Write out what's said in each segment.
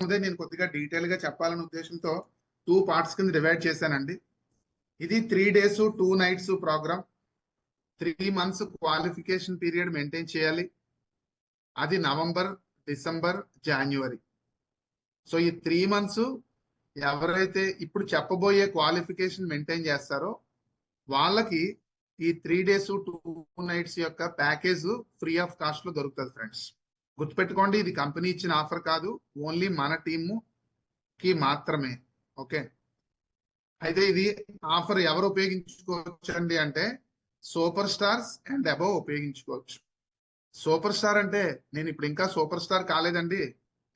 ముందే నేను కొద్దిగా డీటెయిల్గా చెప్పాలనే ఉద్దేశంతో టూ పార్ట్స్ కింద డివైడ్ చేశానండి. ఇది three days two nights programme three months qualification period maintain చేయాలి. అది నవంబర్ డిసెంబర్ జనవరి సో ఈ త్రీ మంత్స్ ఎవరైతే ఇప్పుడు చెప్పబోయే క్వాలిఫికేషన్ మెయింటైన్ చేస్తారో వాళ్ళకి ఈ త్రీ డేస్ టూ నైట్స్ యొక్క ప్యాకేజ్ ఫ్రీ ఆఫ్ కాస్ట్లో దొరుకుతుంది ఫ్రెండ్స్ గుర్తుపెట్టుకోండి ఇది కంపెనీ ఇచ్చిన ఆఫర్ కాదు ఓన్లీ మన టీము కి మాత్రమే. ఓకే? అయితే ఇది ఆఫర్ ఎవరు ఉపయోగించుకోవచ్చు అండి అంటే సూపర్ స్టార్స్ అండ్ అబవ్ ఉపయోగించుకోవచ్చు. సూపర్ స్టార్ అంటే నేను ఇప్పుడు ఇంకా సూపర్ స్టార్ కాలేదండి.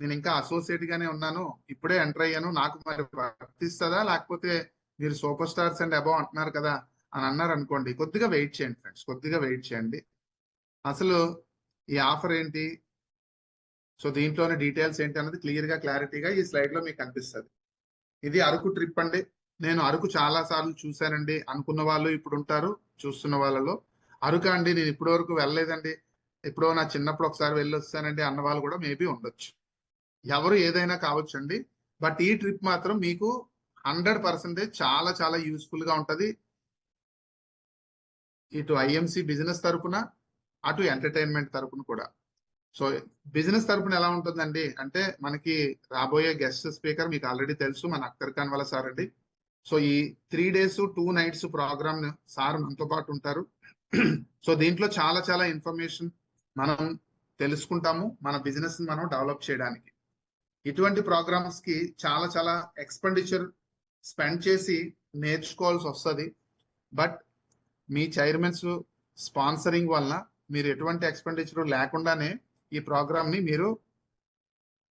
నేను ఇంకా అసోసియేట్ గానే ఉన్నాను. ఇప్పుడే ఎంటర్ అయ్యాను. నాకు మరి వర్తిస్తుందా? లేకపోతే మీరు సూపర్ స్టార్స్ అండ్ అబవ్ అంటున్నారు కదా అని అన్నారు అనుకోండి కొద్దిగా వెయిట్ చేయండి ఫ్రెండ్స్ కొద్దిగా వెయిట్ చేయండి. అసలు ఈ ఆఫర్ ఏంటి? సో దీంట్లోని డీటెయిల్స్ ఏంటి అన్నది క్లియర్గా క్లారిటీగా ఈ స్లైడ్లో మీకు కనిపిస్తుంది. ఇది అరకు ట్రిప్ అండి. నేను అరకు చాలా సార్లు చూశానండి. అనుకున్న వాళ్ళు ఇప్పుడు ఉంటారు చూస్తున్న వాళ్ళలో. అరకు అండి నేను ఇప్పటి వరకు వెళ్ళలేదండి. ఎప్పుడో నా చిన్నప్పుడు ఒకసారి వెళ్ళి వస్తానండి అన్న వాళ్ళు కూడా మేబీ ఉండొచ్చు. ఎవరు ఏదైనా కావచ్చు అండి. బట్ ఈ ట్రిప్ మాత్రం మీకు హండ్రెడ్ పర్సెంటేజ్ చాలా చాలా యూస్ఫుల్గా ఇటు ఐఎంసి బిజినెస్ తరపున అటు ఎంటర్టైన్మెంట్ తరపున కూడా. సో బిజినెస్ తరపున ఎలా ఉంటుందండి? అంటే మనకి రాబోయే గెస్ట్ స్పీకర్ మీకు ఆల్రెడీ తెలుసు మన అఖ్తర్ ఖాన్ వాళ్ళ సార్ అండి. సో ఈ three days two nights programme sir మనతో పాటు ఉంటారు. సో దీంట్లో చాలా చాలా ఇన్ఫర్మేషన్ మనం తెలుసుకుంటాము మన బిజినెస్ మనం డెవలప్ చేయడానికి. ఇటువంటి ప్రోగ్రామ్స్కి చాలా చాలా ఎక్స్పెండిచర్ స్పెండ్ చేసి నేర్చుకోవాల్సి వస్తుంది. బట్ మీ చైర్మన్స్ స్పాన్సరింగ్ వల్ల మీరు ఎటువంటి ఎక్స్పెండిచర్ లేకుండానే ఈ ప్రోగ్రామ్ని మీరు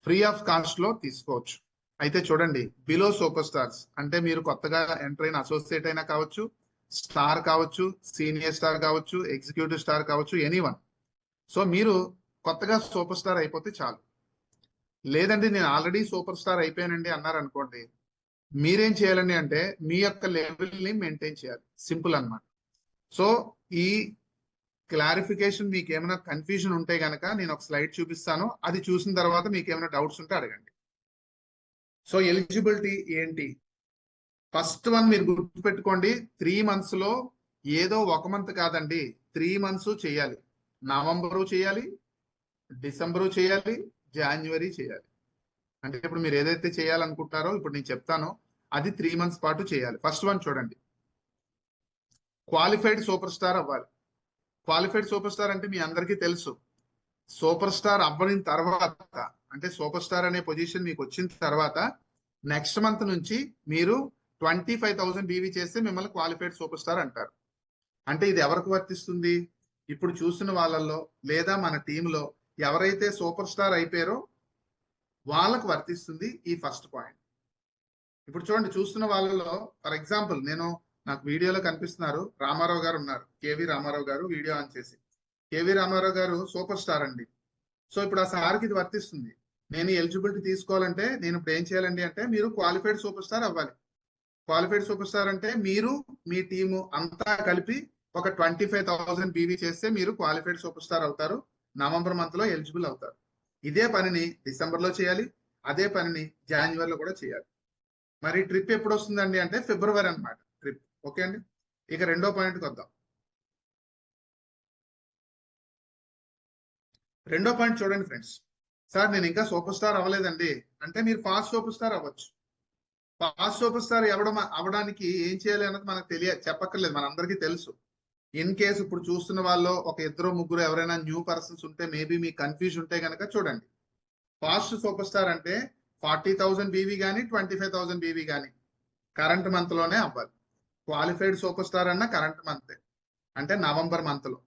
ఫ్రీ ఆఫ్ కాస్ట్లో తీసుకోవచ్చు. అయితే చూడండి బిలో సూపర్ స్టార్స్ అంటే మీరు కొత్తగా ఎంటర్ అయిన అసోసియేట్ అయినా కావచ్చు స్టార్ కావచ్చు సీనియర్ స్టార్ కావచ్చు ఎగ్జిక్యూటివ్ స్టార్ కావచ్చు ఎనీ వన్ సో మీరు కొత్తగా సూపర్ స్టార్ అయిపోతే చాలు. లేదండి నేను ఆల్రెడీ సూపర్ స్టార్ అయిపోయానండి అన్నారు అనుకోండి మీరేం చేయాలండి అంటే మీ యొక్క లెవెల్ని మెయింటైన్ చేయాలి. సింపుల్ అన్నమాట. సో ఈ క్లారిఫికేషన్ మీకు ఏమైనా కన్ఫ్యూజన్ ఉంటే గనక నేను ఒక స్లైడ్ చూపిస్తాను. అది చూసిన తర్వాత మీకు ఏమైనా డౌట్స్ ఉంటే అడగండి. సో ఎలిజిబిలిటీ ఏంటి? ఫస్ట్ వన్ మీరు గుర్తుపెట్టుకోండి త్రీ మంత్స్లో ఏదో ఒక మంత్ కాదండి త్రీ మంత్స్ చేయాలి. నవంబరు చేయాలి డిసెంబరు చేయాలి జాన్యువరి చేయాలి. అంటే ఇప్పుడు మీరు ఏదైతే చేయాలనుకుంటారో ఇప్పుడు నేను చెప్తానో అది త్రీ మంత్స్ పాటు చేయాలి. ఫస్ట్ వన్ చూడండి. క్వాలిఫైడ్ సూపర్ స్టార్ అవ్వాలి. క్వాలిఫైడ్ సూపర్ స్టార్ అంటే మీ అందరికీ తెలుసు. సూపర్ స్టార్ అవ్వని తర్వాత అంటే సూపర్ స్టార్ అనే పొజిషన్ మీకు వచ్చిన తర్వాత నెక్స్ట్ మంత్ నుంచి మీరు ట్వంటీ ఫైవ్ థౌసండ్ బీవీ చేస్తే మిమ్మల్ని క్వాలిఫైడ్ సూపర్ స్టార్ అంటారు. అంటే ఇది ఎవరికి వర్తిస్తుంది? ఇప్పుడు చూసిన వాళ్ళల్లో లేదా మన టీంలో ఎవరైతే సూపర్ స్టార్ అయిపోయారో వాళ్ళకు వర్తిస్తుంది ఈ ఫస్ట్ పాయింట్. ఇప్పుడు చూడండి చూస్తున్న వాళ్ళలో ఫర్ ఎగ్జాంపుల్ నేను నాకు వీడియోలో కనిపిస్తున్నారు. రామారావు గారు ఉన్నారు. KV Ramarao garu video on చేసి. KV Ramarao garu super star అండి. సో ఇప్పుడు ఆ సార్కి ఇది వర్తిస్తుంది. నేను ఎలిజిబిలిటీ తీసుకోవాలంటే నేను ఇప్పుడు ఏం చేయాలండి అంటే మీరు క్వాలిఫైడ్ సూపర్ స్టార్ అవ్వాలి. క్వాలిఫైడ్ సూపర్ స్టార్ అంటే మీరు మీ టీము అంతా కలిపి ఒక ట్వంటీ ఫైవ్ థౌసండ్ బీవీ చేస్తే మీరు క్వాలిఫైడ్ సూపర్ స్టార్ అవుతారు. నవంబర్ మంత్లో ఎలిజిబుల్ అవుతారు. ఇదే పనిని డిసెంబర్లో చేయాలి. అదే పనిని జనవరిలో కూడా చేయాలి. మరి ట్రిప్ ఎప్పుడు వస్తుందండి అంటే ఫిబ్రవరి అనమాట ట్రిప్. ఓకే అండి. ఇక రెండో పాయింట్కి వద్దాం రెండో పాయింట్ చూడండి ఫ్రెండ్స్. సార్ నేను ఇంకా సూపర్ స్టార్ అవ్వలేదండి. అంటే మీరు ఫాస్ట్ సూపర్ స్టార్ అవ్వచ్చు. ఫాస్ట్ సూపర్ స్టార్ అవ్వడం అవ్వడానికి ఏం చేయాలి అన్నది మనకు తెలియ చెప్పక్కర్లేదు. మనందరికీ తెలుసు. ఇన్ కేసు ఇప్పుడు చూస్తున్న వాళ్ళు ఒక ఇద్దరు ముగ్గురు ఎవరైనా న్యూ పర్సన్స్ ఉంటే మేబీ మీకు కన్ఫ్యూజ్ ఉంటే కనుక చూడండి. ఫాస్ట్ సూపర్ స్టార్ అంటే ఫార్టీ థౌసండ్ బీవీ కానీ ట్వంటీ ఫైవ్ థౌసండ్ బీవీ కానీ కరెంట్ మంత్లోనే అవ్వాలి. క్వాలిఫైడ్ సూపర్ స్టార్ అన్న కరెంట్ మంత్ అంటే నవంబర్ మంత్లో.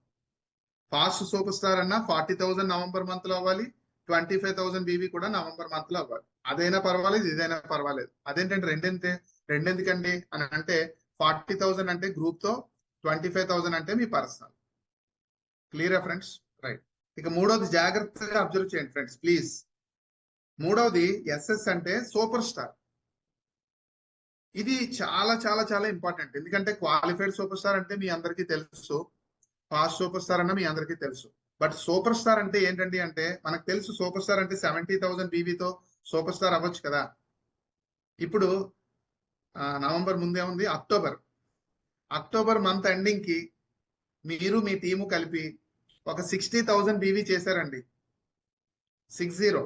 ఫాస్ట్ సూపర్ స్టార్ అన్న ఫార్టీ థౌసండ్ నవంబర్ మంత్లో అవ్వాలి. ట్వంటీ ఫైవ్ థౌసండ్ బీవీ కూడా నవంబర్ మంత్లో అవ్వాలి. అదైనా పర్వాలేదు ఇదైనా పర్వాలేదు. అదేంటంటే రెండెంతే? రెండెందుకండి? అని అంటే ఫార్టీ థౌసండ్ అంటే గ్రూప్తో ట్వంటీ ఫైవ్ థౌసండ్ అంటే మీ పర్సనల్. క్లియరా ఫ్రెండ్స్? రైట్. ఇక మూడవది జాగ్రత్తగా అబ్జర్వ్ చేయండి ఫ్రెండ్స్ ప్లీజ్. మూడవది ఎస్ఎస్ అంటే సూపర్ స్టార్ ఇది చాలా చాలా చాలా ఇంపార్టెంట్ ఎందుకంటే క్వాలిఫైడ్ సూపర్ స్టార్ అంటే మీ అందరికీ తెలుసు. ఫాస్ట్ సూపర్ స్టార్ అన్న మీ అందరికీ తెలుసు. బట్ సూపర్ స్టార్ అంటే ఏంటండి అంటే మనకు తెలుసు సూపర్ స్టార్ అంటే సెవెంటీ థౌసండ్ బీవీతో సూపర్ స్టార్ అవ్వచ్చు కదా. ఇప్పుడు నవంబర్ ముందే ఉంది అక్టోబర్. అక్టోబర్ మంత్ ఎండింగ్కి మీరు మీ టీము కలిపి ఒక సిక్స్టీ థౌజండ్ బీవీ చేశారండి. సిక్స్ జీరో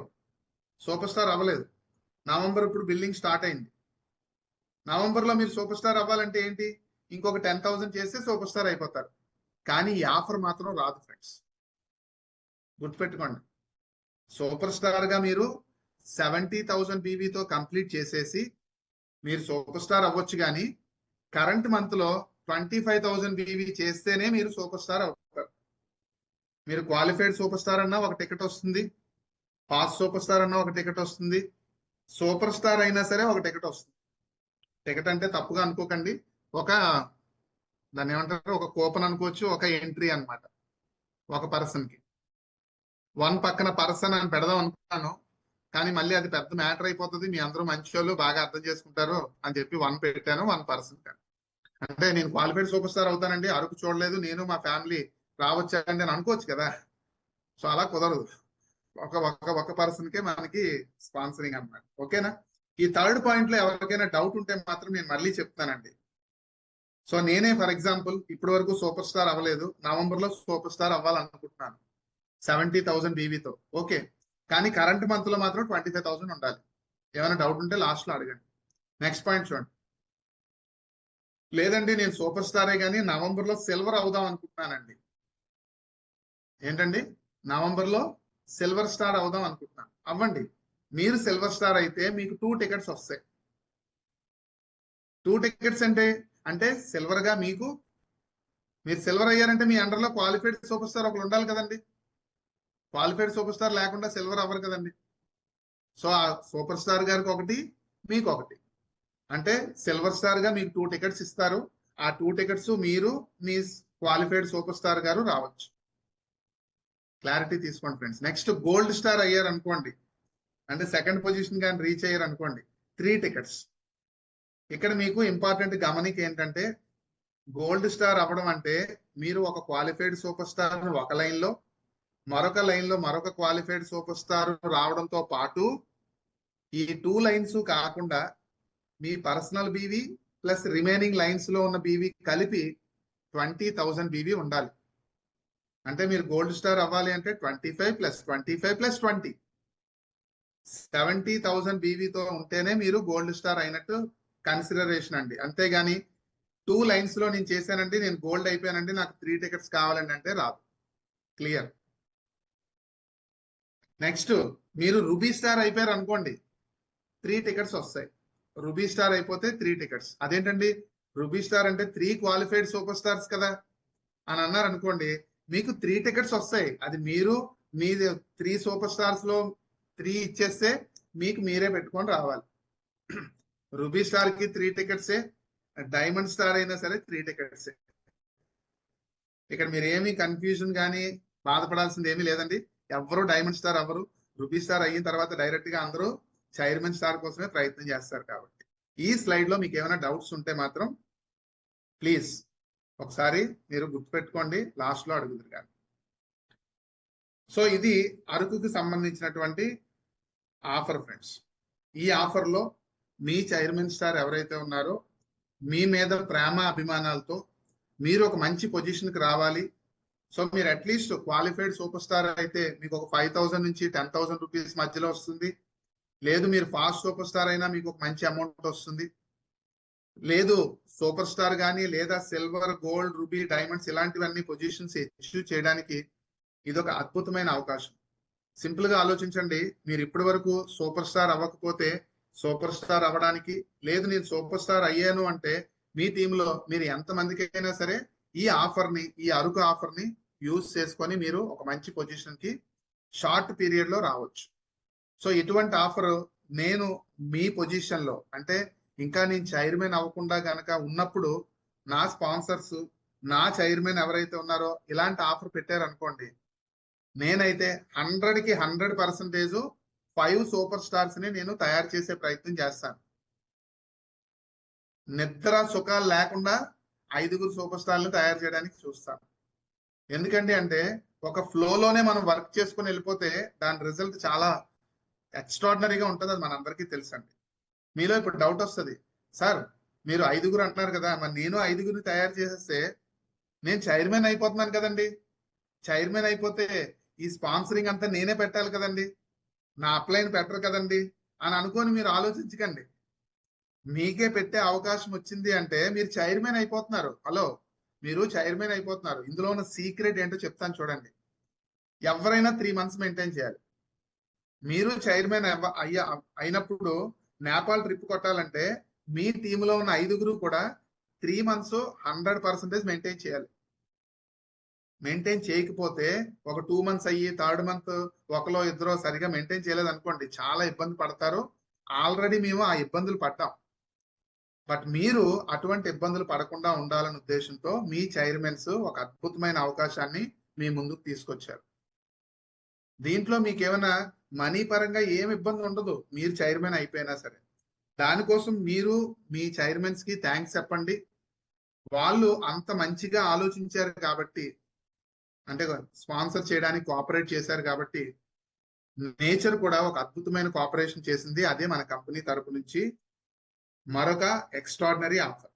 సూపర్ స్టార్ అవ్వలేదు. నవంబర్ ఇప్పుడు బిల్డింగ్ స్టార్ట్ అయింది. నవంబర్లో మీరు సూపర్ స్టార్ అవ్వాలంటే ఏంటి? ఇంకొక టెన్ థౌసండ్ చేస్తే సూపర్ స్టార్ అయిపోతారు. కానీ ఈ ఆఫర్ మాత్రం రాదు ఫ్రెండ్స్. గుర్తుపెట్టుకోండి. సూపర్ స్టార్గా మీరు సెవెంటీ థౌసండ్ బీవీతో కంప్లీట్ చేసేసి మీరు సూపర్ స్టార్ అవ్వచ్చు కానీ కరెంట్ మంత్లో ట్వంటీ ఫైవ్ థౌసండ్ బీవీ చేస్తేనే మీరు సూపర్ స్టార్ అవుతారు. మీరు క్వాలిఫైడ్ సూపర్ స్టార్ అన్నా ఒక టికెట్ వస్తుంది. పాస్ సూపర్ స్టార్ అన్నా ఒక టికెట్ వస్తుంది. సూపర్ స్టార్ అయినా సరే ఒక టికెట్ వస్తుంది. టికెట్ అంటే తప్పుగా అనుకోకండి. ఒక దాన్ని ఏమంటారు? ఒక కూపన్ అనుకోవచ్చు ఒక ఎంట్రీ అన్నమాట. ఒక పర్సన్కి వన్ పక్కన పర్సన్ అని పెడదాం అనుకున్నాను కానీ మళ్ళీ అది పెద్ద మ్యాటర్ అయిపోతుంది. మీ అందరూ మంచి వాళ్ళు బాగా అర్థం చేసుకుంటారు అని చెప్పి వన్ పెట్టాను వన్ పర్సన్ అంటే నేను క్వాలిఫైడ్ సూపర్ స్టార్ అవుతానండి అరకు చూడలేదు నేను మా ఫ్యామిలీ రావచ్చానండి అని అనుకోవచ్చు కదా. సో అలా కుదరదు. ఒక ఒక ఒక పర్సన్కే మనకి స్పాన్సరింగ్ అన్నమాట. ఓకేనా? ఈ థర్డ్ పాయింట్లో ఎవరికైనా డౌట్ ఉంటే మాత్రం నేను మళ్ళీ చెప్తానండి. సో నేనే ఫర్ ఎగ్జాంపుల్ ఇప్పటి వరకు సూపర్ స్టార్ అవ్వలేదు. నవంబర్లో సూపర్ స్టార్ అవ్వాలనుకుంటున్నాను. సెవెంటీ థౌసండ్ బీవీతో ఓకే. కానీ కరెంట్ మంత్లో మాత్రం ట్వంటీ ఫైవ్ థౌసండ్ ఉండాలి. ఏమైనా డౌట్ ఉంటే లాస్ట్లో అడగండి. నెక్స్ట్ పాయింట్ చూడండి. లేదండి నేను సూపర్ స్టారే కానీ నవంబర్లో సిల్వర్ అవుదాం అనుకుంటున్నానండి. ఏంటండి? నవంబర్లో సిల్వర్ స్టార్ అవుదాం అనుకుంటున్నాను. అవ్వండి. మీరు సిల్వర్ స్టార్ అయితే మీకు టూ టికెట్స్ వస్తాయి. టూ టికెట్స్ అంటే అంటే సిల్వర్గా మీకు మీరు సిల్వర్ అయ్యారంటే మీ అండర్లో క్వాలిఫైడ్ సూపర్ స్టార్ ఒకరు ఉండాలి కదండి. క్వాలిఫైడ్ సూపర్ స్టార్ లేకుండా సిల్వర్ అవ్వరు కదండి. సో ఆ సూపర్ స్టార్ గారికి ఒకటి మీకు ఒకటి. అంటే సిల్వర్ స్టార్గా మీకు టూ టికెట్స్ ఇస్తారు. ఆ టూ టికెట్స్ మీరు మీ క్వాలిఫైడ్ సూపర్ స్టార్ గారు రావచ్చు. క్లారిటీ తీసుకోండి ఫ్రెండ్స్ నెక్స్ట్ గోల్డ్ స్టార్ అయ్యారు అనుకోండి అంటే సెకండ్ పొజిషన్ కానీ రీచ్ అయ్యారు అనుకోండి త్రీ టికెట్స్ ఇక్కడ మీకు ఇంపార్టెంట్ గమనిక ఏంటంటే గోల్డ్ స్టార్ అవ్వడం అంటే మీరు ఒక క్వాలిఫైడ్ సూపర్ స్టార్ ఒక లైన్లో మరొక లైన్లో మరొక క్వాలిఫైడ్ సూపర్ స్టార్ రావడంతో పాటు ఈ టూ లైన్స్ కాకుండా మీ పర్సనల్ బీవీ ప్లస్ రిమైనింగ్ లైన్స్లో ఉన్న బీవీ కలిపి ట్వంటీ థౌసండ్ బీవీ ఉండాలి. అంటే మీరు గోల్డ్ స్టార్ అవ్వాలి అంటే twenty five plus twenty five plus twenty seventy thousand బీవీతో ఉంటేనే మీరు గోల్డ్ స్టార్ అయినట్టు కన్సిడరేషన్ అండి. అంతేగాని టూ లైన్స్లో నేను చేశానండి నేను గోల్డ్ అయిపోయానండి నాకు త్రీ టికెట్స్ కావాలండి అంటే రాదు. క్లియర్? నెక్స్ట్ మీరు రూబీ స్టార్ అయిపోయారు అనుకోండి త్రీ టికెట్స్ వస్తాయి. రూబీ స్టార్ అయిపోతే త్రీ టికెట్స్. అదేంటండి? రూబీ స్టార్ అంటే త్రీ క్వాలిఫైడ్ సూపర్ స్టార్స్ కదా అని అన్నారు అనుకోండి మీకు త్రీ టికెట్స్ వస్తాయి. అది మీరు మీ త్రీ సూపర్ స్టార్స్లో త్రీ ఇచ్చేస్తే మీకు మీరే పెట్టుకొని రావాలి. రూబీ స్టార్కి త్రీ టికెట్సే డైమండ్ స్టార్ అయినా సరే త్రీ టికెట్సే ఇక్కడ మీరు ఏమి కన్ఫ్యూజన్ కానీ బాధపడాల్సింది ఏమీ లేదండి. ఎవరు డైమండ్ స్టార్ అవ్వరు. రూబీ స్టార్ అయిన తర్వాత డైరెక్ట్గా అందరూ చైర్మన్ స్టార్ కోసమే ప్రయత్నం చేస్తారు కాబట్టి. ఈ స్లైడ్లో మీకు ఏమైనా డౌట్స్ ఉంటే మాత్రం ప్లీజ్ ఒకసారి మీరు గుర్తుపెట్టుకోండి. లాస్ట్లో అడుగుతారు కానీ సో ఇది అరకుకి సంబంధించినటువంటి ఆఫర్ ఫ్రెండ్స్. ఈ ఆఫర్లో మీ చైర్మన్ స్టార్ ఎవరైతే ఉన్నారో మీ మీద ప్రేమ అభిమానాలతో మీరు ఒక మంచి పొజిషన్కి రావాలి. సో మీరు అట్లీస్ట్ క్వాలిఫైడ్ సూపర్ స్టార్ అయితే మీకు ఒక ఫైవ్ థౌసండ్ నుంచి టెన్ థౌసండ్ రూపీస్ మధ్యలో వస్తుంది. లేదు మీరు ఫాస్ట్ సూపర్ స్టార్ అయినా మీకు ఒక మంచి అమౌంట్ వస్తుంది. లేదు సూపర్ స్టార్ కానీ లేదా సిల్వర్ గోల్డ్ రూబీ డైమండ్స్ ఇలాంటివన్నీ పొజిషన్స్ ఇష్యూ చేయడానికి ఇది ఒక అద్భుతమైన అవకాశం. సింపుల్గా ఆలోచించండి. మీరు ఇప్పటి వరకు సూపర్ స్టార్ అవ్వకపోతే సూపర్ స్టార్ అవ్వడానికి లేదు నేను సూపర్ స్టార్ అయ్యాను అంటే మీ టీంలో మీరు ఎంత మందికైనా సరే ఈ ఆఫర్ని ఈ అరుకు ఆఫర్ని యూజ్ చేసుకొని మీరు ఒక మంచి పొజిషన్కి షార్ట్ పీరియడ్లో రావచ్చు. సో ఇటువంటి ఆఫర్ నేను మీ పొజిషన్లో అంటే ఇంకా నేను చైర్మన్ అవ్వకుండా గనక ఉన్నప్పుడు నా స్పాన్సర్స్ నా చైర్మన్ ఎవరైతే ఉన్నారో ఇలాంటి ఆఫర్ పెట్టారు అనుకోండి నేనైతే హండ్రెడ్కి హండ్రెడ్ పర్సెంటేజ్ ఫైవ్ సూపర్ స్టార్స్ని నేను తయారు చేసే ప్రయత్నం చేస్తాను. నిద్ర సుఖాలు లేకుండా ఐదుగురు సూపర్ స్టార్లను తయారు చేయడానికి చూస్తాను. ఎందుకండి అంటే ఒక ఫ్లోలోనే మనం వర్క్ చేసుకుని వెళ్ళిపోతే దాని రిజల్ట్ చాలా ఎక్స్ట్రాడినరీగా ఉంటుంది అది మనందరికీ తెలుసండి. మీలో ఇప్పుడు డౌట్ వస్తుంది. సార్ మీరు ఐదుగురు అంటున్నారు కదా మరి నేను ఐదుగురిని తయారు చేసేస్తే నేను చైర్మన్ అయిపోతున్నాను కదండి. చైర్మన్ అయిపోతే ఈ స్పాన్సరింగ్ అంతా నేనే పెట్టాలి కదండి. నా అప్లైన్ పెట్టరు కదండి. అని అనుకొని మీరు ఆలోచించకండి. మీకే పెట్టే అవకాశం వచ్చింది అంటే మీరు చైర్మన్ అయిపోతున్నారు. హలో మీరు చైర్మన్ అయిపోతున్నారు. ఇందులో ఉన్న సీక్రెట్ ఏంటో చెప్తాను చూడండి. ఎవరైనా త్రీ మంత్స్ మెయింటైన్ చేయాలి. మీరు చైర్మన్ అయ్యా అయినప్పుడు నేపాల్ ట్రిప్ కొట్టాలంటే మీ టీంలో ఉన్న ఐదుగురు కూడా three months hundred percentage maintain చేయాలి. మెయింటైన్ చేయకపోతే ఒక టూ మంత్స్ అయ్యి థర్డ్ మంత్ ఒకలో ఇద్దరో సరిగా మెయింటైన్ చేయలేదు అనుకోండి చాలా ఇబ్బంది పడతారు. ఆల్రెడీ మేము ఆ ఇబ్బందులు పడ్డాం. బట్ మీరు అటువంటి ఇబ్బందులు పడకుండా ఉండాలనే ఉద్దేశంతో మీ చైర్మన్స్ ఒక అద్భుతమైన అవకాశాన్ని మీ ముందుకు తీసుకొచ్చారు. దీంట్లో మీకు ఏమైనా మనీ పరంగా ఏం ఇబ్బంది ఉండదు. మీరు చైర్మన్ అయిపోయినా సరే. దానికోసం మీరు మీ చైర్మన్స్కి థ్యాంక్స్ చెప్పండి. వాళ్ళు అంత మంచిగా ఆలోచించారు కాబట్టి అంటే స్పాన్సర్ చేయడానికి కోఆపరేట్ చేశారు కాబట్టి నేచర్ కూడా ఒక అద్భుతమైన కోఆపరేషన్ చేసింది. అదే మన కంపెనీ తరపు నుంచి మరొక ఎక్స్ట్రాడినరీ ఆఫర్.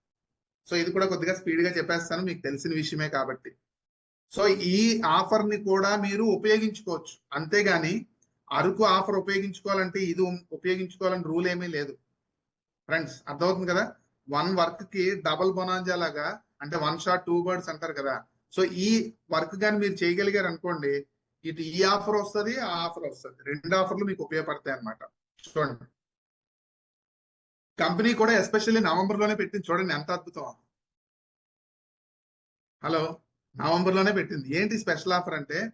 సో ఇది కూడా కొద్దిగా స్పీడ్గా చెప్పేస్తాను. మీకు తెలిసిన విషయమే కాబట్టి. సో ఈ ఆఫర్ని కూడా మీరు ఉపయోగించుకోవచ్చు. అంతేగాని అరకు ఆఫర్ ఉపయోగించుకోవాలంటే ఇది ఉపయోగించుకోవాలని రూల్ ఏమీ లేదు. ఫ్రెండ్స్ అర్థమవుతుంది కదా? వన్ వర్క్కి డబల్ బొనాంజా లాగా అంటే వన్ షాట్ టూ బర్డ్స్ అంటారు కదా? సో ఈ వర్క్ కానీ మీరు చేయగలిగారు అనుకోండి ఇటు ఈ ఆఫర్ వస్తుంది ఆ ఆఫర్ వస్తుంది. రెండు ఆఫర్లు మీకు ఉపయోగపడతాయి అనమాట చూడండి. కంపెనీ కూడా ఎస్పెషల్లీ నవంబర్లోనే పెట్టింది. చూడండి ఎంత అద్భుతం. హలో? నవంబర్లోనే పెట్టింది. ఏంటి స్పెషల్ ఆఫర్ అంటే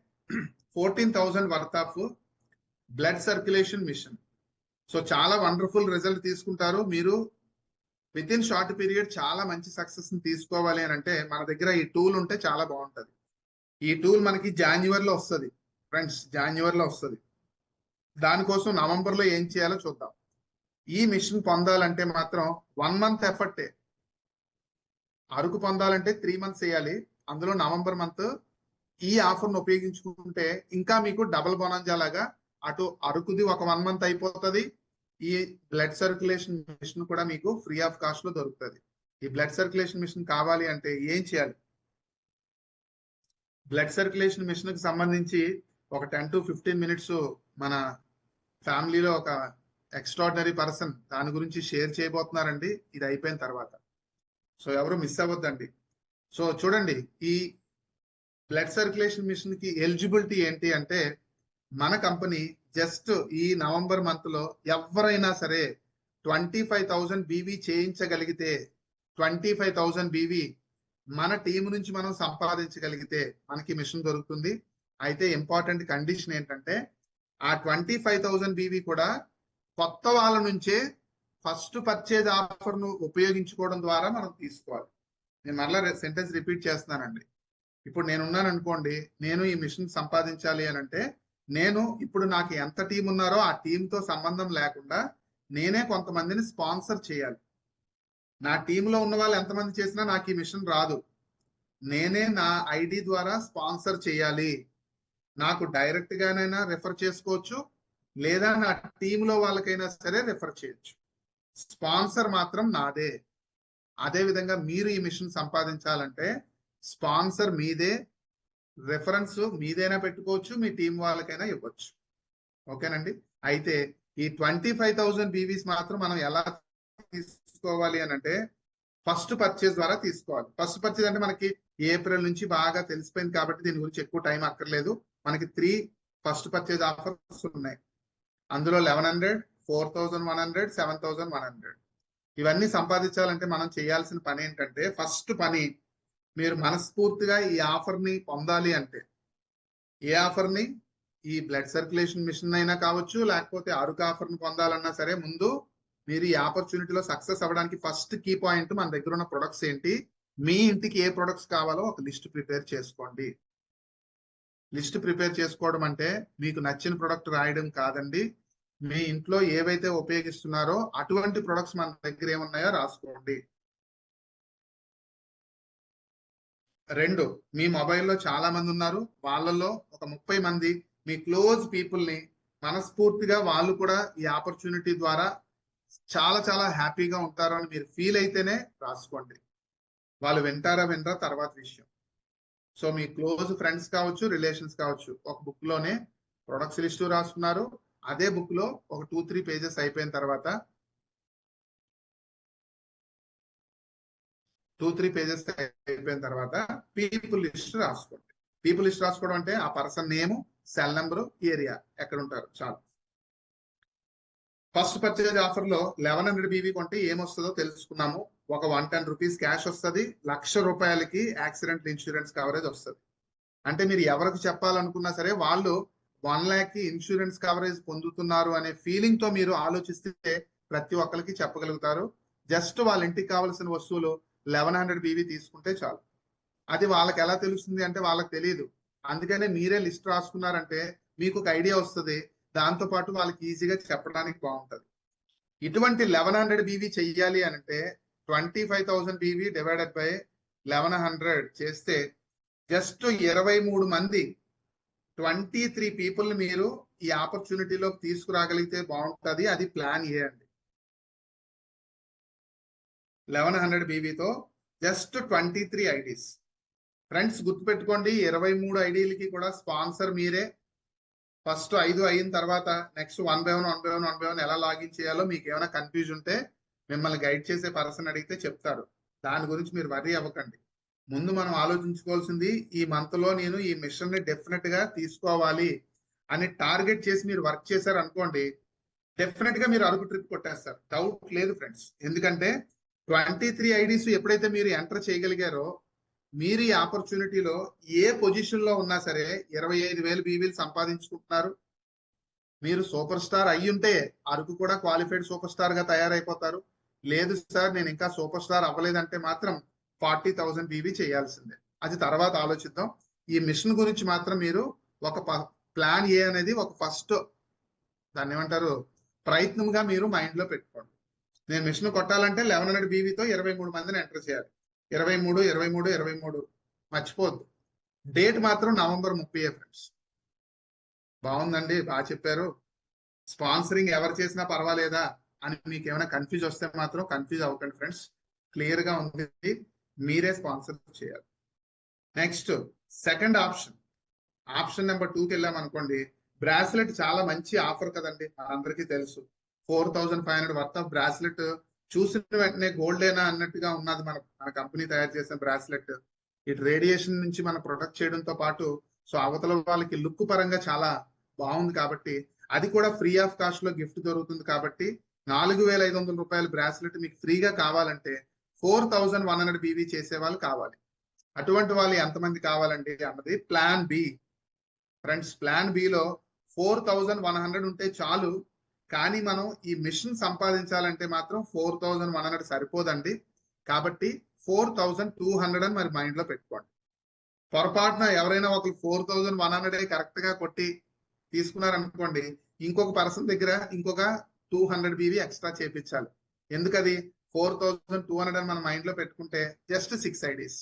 fourteen thousand worth of blood circulation machine. So చాలా వండర్ఫుల్ రిజల్ట్ తీసుకుంటారు. మీరు విత్ ఇన్ షార్ట్ పీరియడ్ చాలా మంచి సక్సెస్ని తీసుకోవాలి అని అంటే మన దగ్గర ఈ టూల్ ఉంటే చాలా బాగుంటది. ఈ టూల్ మనకి జాన్యువరిలో వస్తుంది. ఫ్రెండ్స్ జాన్యువరిలో వస్తుంది. దానికోసం నవంబర్లో ఏం చేయాలో చూద్దాం. ఈ మిషన్ పొందాలంటే మాత్రం వన్ మంత్ ఎఫర్టే అరకు పొందాలంటే త్రీ మంత్స్ వేయాలి. అందులో నవంబర్ మంత్ ఈ ఆఫర్ను ఉపయోగించుకుంటే ఇంకా మీకు డబల్ బొనాంజా లాగా అటు అరకుది ఒక వన్ మంత్ అయిపోతుంది. ఈ బ్లడ్ సర్క్యులేషన్ మిషన్ కూడా మీకు ఫ్రీ ఆఫ్ కాస్ట్లో దొరుకుతుంది. ఈ బ్లడ్ సర్క్యులేషన్ మిషన్ కావాలి అంటే ఏం చేయాలి? బ్లడ్ సర్క్యులేషన్ మిషన్కి సంబంధించి ఒక టెన్ టు ఫిఫ్టీన్ మినిట్స్ మన ఫ్యామిలీలో ఒక ఎక్స్ట్రాడినరీ పర్సన్ దాని గురించి షేర్ చేయబోతున్నారండి. ఇది అయిపోయిన తర్వాత. సో ఎవరు మిస్ అవ్వద్దండి. సో చూడండి ఈ బ్లడ్ సర్క్యులేషన్ మిషన్కి ఎలిజిబిలిటీ ఏంటి అంటే మన కంపెనీ జస్ట్ ఈ నవంబర్ మంత్లో ఎవరైనా సరే ట్వంటీ ఫైవ్ థౌజండ్ బీవీ చేయించగలిగితే ట్వంటీ ఫైవ్ థౌజండ్ బీవీ మన టీం నుంచి మనం సంపాదించగలిగితే మనకి మిషన్ దొరుకుతుంది. అయితే ఇంపార్టెంట్ కండిషన్ ఏంటంటే ఆ ట్వంటీ ఫైవ్ థౌజండ్ బీవీ కూడా కొత్త వాళ్ళ నుంచే ఫస్ట్ పర్చేజ్ ఆఫర్ను ఉపయోగించుకోవడం ద్వారా మనం తీసుకోవాలి. నేను మరలా సెంటెన్స్ రిపీట్ చేస్తున్నానండి. ఇప్పుడు నేను ఉన్నాను అనుకోండి నేను ఈ మిషన్ సంపాదించాలి అని అంటే నేను ఇప్పుడు నాకు ఎంత టీం ఉన్నారో ఆ టీంతో సంబంధం లేకుండా నేనే కొంతమందిని స్పాన్సర్ చేయాలి. నా టీంలో ఉన్న వాళ్ళు ఎంతమంది చేసినా నాకు ఈ మిషన్ రాదు. నేనే నా ఐడి ద్వారా స్పాన్సర్ చేయాలి. నాకు డైరెక్ట్ గానైనా రెఫర్ చేసుకోవచ్చు. లేదా నా టీంలో వాళ్ళకైనా సరే రెఫర్ చేయొచ్చు. స్పాన్సర్ మాత్రం నాదే. అదే విధంగా మీరు ఈ మిషన్ సంపాదించాలంటే స్పాన్సర్ మీదే రెఫరెన్స్ మీదైనా పెట్టుకోవచ్చు మీ టీం వాళ్ళకైనా ఇవ్వచ్చు. ఓకేనండి? అయితే ఈ ట్వంటీ ఫైవ్ థౌసండ్ బీవీస్ మాత్రం మనం ఎలా తీసుకోవాలి అని అంటే ఫస్ట్ పర్చేజ్ ద్వారా తీసుకోవాలి. ఫస్ట్ పర్చేజ్ అంటే మనకి ఏప్రిల్ నుంచి బాగా తెలిసిపోయింది కాబట్టి దీని గురించి ఎక్కువ టైం అక్కర్లేదు. మనకి త్రీ ఫస్ట్ పర్చేజ్ ఆఫర్స్ ఉన్నాయి. అందులో eleven hundred four thousand one hundred seven thousand one hundred ఇవన్నీ సంపాదించాలంటే మనం చేయాల్సిన పని ఏంటంటే ఫస్ట్ పని మీరు మనస్ఫూర్తిగా ఈ ఆఫర్ని పొందాలి అంటే ఏ ఆఫర్ని? ఈ బ్లడ్ సర్క్యులేషన్ మిషన్ అయినా కావచ్చు లేకపోతే అరుకు ఆఫర్ని పొందాలన్నా సరే ముందు మీరు ఈ ఆపర్చునిటీలో సక్సెస్ అవ్వడానికి ఫస్ట్ కీ పాయింట్ మన దగ్గర ఉన్న ప్రొడక్ట్స్ ఏంటి? మీ ఇంటికి ఏ ప్రొడక్ట్స్ కావాలో ఒక లిస్ట్ ప్రిపేర్ చేసుకోండి. లిస్ట్ ప్రిపేర్ చేసుకోవడం అంటే మీకు నచ్చిన ప్రొడక్ట్ రాయడం కాదండి. మీ ఇంట్లో ఏవైతే ఉపయోగిస్తున్నారో అటువంటి ప్రొడక్ట్స్ మన దగ్గర ఏమున్నాయో రాసుకోండి. రెండు మీ మొబైల్లో చాలా మంది ఉన్నారు. వాళ్ళల్లో ఒక ముప్పై మంది మీ క్లోజ్ పీపుల్ని మనస్ఫూర్తిగా వాళ్ళు కూడా ఈ ఆపర్చునిటీ ద్వారా చాలా చాలా హ్యాపీగా ఉంటారని మీరు ఫీల్ అయితేనే రాసుకోండి. వాళ్ళు వింటారా వినరా తర్వాత విషయం. సో మీ క్లోజ్ ఫ్రెండ్స్ కావచ్చు రిలేషన్స్ కావచ్చు ఒక బుక్లోనే ప్రొడక్ట్స్ లిస్టు రాసుకున్నారు. అదే బుక్లో ఒక టూ త్రీ పేజెస్ అయిపోయిన తర్వాత టూ త్రీ పేజెస్ అయిపోయిన తర్వాత పీపుల్ లిస్ట్ రాసుకోండి. పీపుల్ లిస్ట్ రాసుకోవడం అంటే ఆ person name cell number area ఎక్కడ ఉంటారు? చాలు. ఫస్ట్ పర్చేజ్ ఆఫర్లో లెవెన్ హండ్రెడ్ బీవీ కొంటే ఏమొస్తుందో తెలుసుకున్నాము. ఒక వన్ టెన్ రూపీస్ క్యాష్ వస్తుంది. లక్ష రూపాయలకి యాక్సిడెంట్ ఇన్సూరెన్స్ కవరేజ్ వస్తుంది. అంటే మీరు ఎవరికి చెప్పాలనుకున్నా సరే వాళ్ళు వన్ ల్యాక్కి ఇన్సూరెన్స్ కవరేజ్ పొందుతున్నారు అనే ఫీలింగ్తో మీరు ఆలోచిస్తే ప్రతి ఒక్కరికి చెప్పగలుగుతారు. జస్ట్ వాళ్ళ ఇంటికి కావాల్సిన వస్తువులు లెవెన్ హండ్రెడ్ బీవీ తీసుకుంటే చాలు. అది వాళ్ళకి ఎలా తెలుస్తుంది అంటే వాళ్ళకి తెలియదు అందుకనే మీరే లిస్ట్ రాసుకున్నారంటే మీకు ఒక ఐడియా వస్తుంది. దాంతో పాటు వాళ్ళకి ఈజీగా చెప్పడానికి బాగుంటుంది. ఇటువంటి లెవెన్ హండ్రెడ్ బీవీ చెయ్యాలి అంటే twenty five thousand BV divided by eleven hundred చేస్తే జస్ట్ ఇరవై మూడు మంది ట్వంటీ త్రీ పీపుల్ని మీరు ఈ ఆపర్చునిటీలోకి తీసుకురాగలిగితే బాగుంటుంది. అది ప్లాన్ ఏ అండి. Eleven hundred బీబీతో just twenty three IDs friends గుర్తుపెట్టుకోండి ఇరవై మూడు ఐడీలకి కూడా స్పాన్సర్ మీరే. ఫస్ట్ ఐదు అయిన తర్వాత next one by one one by one one by one ఎలా లాగిన్ చేయాలో మీకు ఏమైనా కన్ఫ్యూజ్ ఉంటే మిమ్మల్ని గైడ్ చేసే పర్సన్ అడిగితే చెప్తారు దాని గురించి మీరు వర్రీ అవ్వకండి. ముందు మనం ఆలోచించుకోవాల్సింది ఈ మంత్లో నేను ఈ మిషన్ని డెఫినెట్గా తీసుకోవాలి అని టార్గెట్ చేసి మీరు వర్క్ చేశారు అనుకోండి డెఫినెట్గా మీరు అరకు ట్రిప్ కొట్టేస్తారు. డౌట్ లేదు ఫ్రెండ్స్ ఎందుకంటే ట్వంటీ త్రీ ఐడీస్ ఎప్పుడైతే మీరు ఎంటర్ చేయగలిగారో మీరు ఈ ఆపర్చునిటీలో ఏ పొజిషన్లో ఉన్నా సరే ఇరవై ఐదు వేలు బీవీలు సంపాదించుకుంటున్నారు. మీరు సూపర్ స్టార్ అయ్యుంటే అరకు కూడా క్వాలిఫైడ్ సూపర్ స్టార్గా తయారైపోతారు. లేదు సార్ నేను ఇంకా సూపర్ స్టార్ అవ్వలేదంటే మాత్రం ఫార్టీ థౌసండ్ బీవీ చేయాల్సిందే. అది తర్వాత ఆలోచిద్దాం. ఈ మిషన్ గురించి మాత్రం మీరు ఒక ప్లాన్ ఏ అనేది ఒక ఫస్ట్ దాన్ని ఏమంటారు ప్రయత్నంగా మీరు మైండ్లో పెట్టుకోండి. నేను మిషన్ కొట్టాలంటే లెవెన్ హండ్రెడ్ బీవీతో ఇరవై మూడు మందిని ఎంటర్ చేయాలి. ఇరవై మూడు ఇరవై మూడు ఇరవై మూడు. మర్చిపోద్దు డేట్ మాత్రం నవంబర్ ముప్పై ఫ్రెండ్స్ బాగుందండి బాగా చెప్పారు. స్పాన్సరింగ్ ఎవరు చేసినా పర్వాలేదా అని మీకు ఏమైనా కన్ఫ్యూజ్ వస్తే మాత్రం కన్ఫ్యూజ్ అవ్వకండి ఫ్రెండ్స్ క్లియర్గా ఉంది. మీరే స్పాన్సర్ చేయాలి. Next second option option number టూకి వెళ్ళాం అనుకోండి బ్రాస్లెట్ చాలా మంచి ఆఫర్ కదండి. అందరికీ తెలుసు. Four thousand five hundred worth of bracelet చూసిన వెంటనే గోల్డేనా అన్నట్టుగా ఉన్నది మన మన కంపెనీ తయారు చేసిన బ్రాస్లెట్. ఇటు రేడియేషన్ నుంచి మనం ప్రొటెక్ట్ చేయడంతో పాటు సో అవతల వాళ్ళకి లుక్ పరంగా చాలా బాగుంది కాబట్టి అది కూడా ఫ్రీ ఆఫ్ కాస్ట్లో గిఫ్ట్ దొరుకుతుంది కాబట్టి నాలుగు వేల ఐదు వందల రూపాయల బ్రాస్లెట్ మీకు ఫ్రీగా కావాలంటే four thousand one hundred BV చేసే వాళ్ళు కావాలి. అటువంటి వాళ్ళు ఎంతమంది కావాలండి అన్నది ప్లాన్ బి. ఫ్రెండ్స్ ప్లాన్ బిలో ఫోర్ థౌజండ్ వన్ హండ్రెడ్ ఉంటే చాలు కానీ మనం ఈ మిషన్ సంపాదించాలంటే మాత్రం ఫోర్ థౌజండ్ వన్ హండ్రెడ్ సరిపోదండి. కాబట్టి ఫోర్ థౌజండ్ టూ హండ్రెడ్ అని మరి మైండ్లో పెట్టుకోండి. పొరపాటున ఎవరైనా ఒక ఫోర్ థౌజండ్ వన్ హండ్రెడ్ కరెక్ట్గా కొట్టి తీసుకున్నారనుకోండి ఇంకొక పర్సన్ దగ్గర ఇంకొక టూ హండ్రెడ్ బీవీ ఎక్స్ట్రా చేపించాలి. ఎందుకది? ఫోర్ థౌజండ్ టూ హండ్రెడ్ అని మన మైండ్లో పెట్టుకుంటే జస్ట్ సిక్స్ ఐడీస్.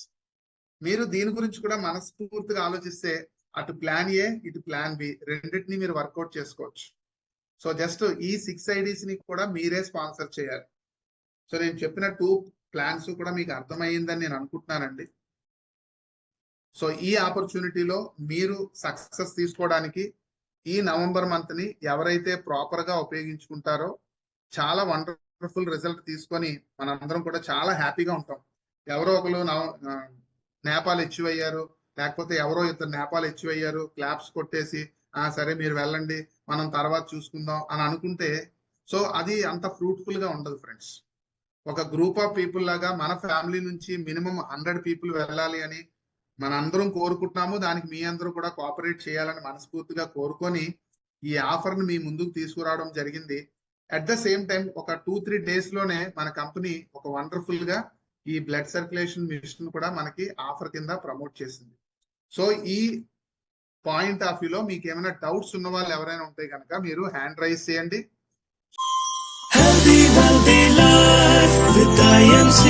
మీరు దీని గురించి కూడా మనస్ఫూర్తిగా ఆలోచిస్తే అటు ప్లాన్ ఏ ఇటు ప్లాన్ బి రెండింటిని మీరు వర్కౌట్ చేసుకోవచ్చు. సో జస్ట్ ఈ సిక్స్ ఐడీస్ని కూడా మీరే స్పాన్సర్ చేయాలి. సో నేను చెప్పిన టూ ప్లాన్స్ కూడా మీకు అర్థమయ్యిందని నేను అనుకుంటున్నానండి. సో ఈ ఆపర్చునిటీలో మీరు సక్సెస్ తీసుకోవడానికి ఈ నవంబర్ మంత్ని ఎవరైతే ప్రాపర్గా ఉపయోగించుకుంటారో చాలా వండర్ఫుల్ రిజల్ట్ తీసుకొని మనందరం కూడా చాలా హ్యాపీగా ఉంటాం. ఎవరో ఒకరు నేపాల్ హెచ్యు అయ్యారు లేకపోతే ఎవరో ఇద్దరు నేపాల్ హెచ్యు అయ్యారు క్లాప్స్ కొట్టేసి ఆ సరే మీరు వెళ్ళండి మనం తర్వాత చూసుకుందాం అని అనుకుంటే సో అది అంత ఫ్రూట్ఫుల్గా ఉండదు ఫ్రెండ్స్ ఒక గ్రూప్ ఆఫ్ పీపుల్ లాగా మన ఫ్యామిలీ నుంచి మినిమం హండ్రెడ్ పీపుల్ వెళ్ళాలి అని మన అందరం కోరుకుంటున్నాము. దానికి మీ అందరూ కూడా కోఆపరేట్ చేయాలని మనస్ఫూర్తిగా కోరుకొని ఈ ఆఫర్ని మీ ముందుకు తీసుకురావడం జరిగింది. అట్ ద సేమ్ టైం ఒక టూ త్రీ డేస్లోనే మన కంపెనీ ఒక వండర్ఫుల్గా ఈ బ్లడ్ సర్క్యులేషన్ మిషన్ కూడా మనకి ఆఫర్ కింద ప్రమోట్ చేసింది. సో ఈ పాయింట్ ఆఫ్ వ్యూలో మీకు ఏమైనా డౌట్స్ ఉన్న వాళ్ళు ఎవరైనా ఉంటే కనుక మీరు హ్యాండ్ రైజ్ చేయండి Healthy, healthy life with IMC.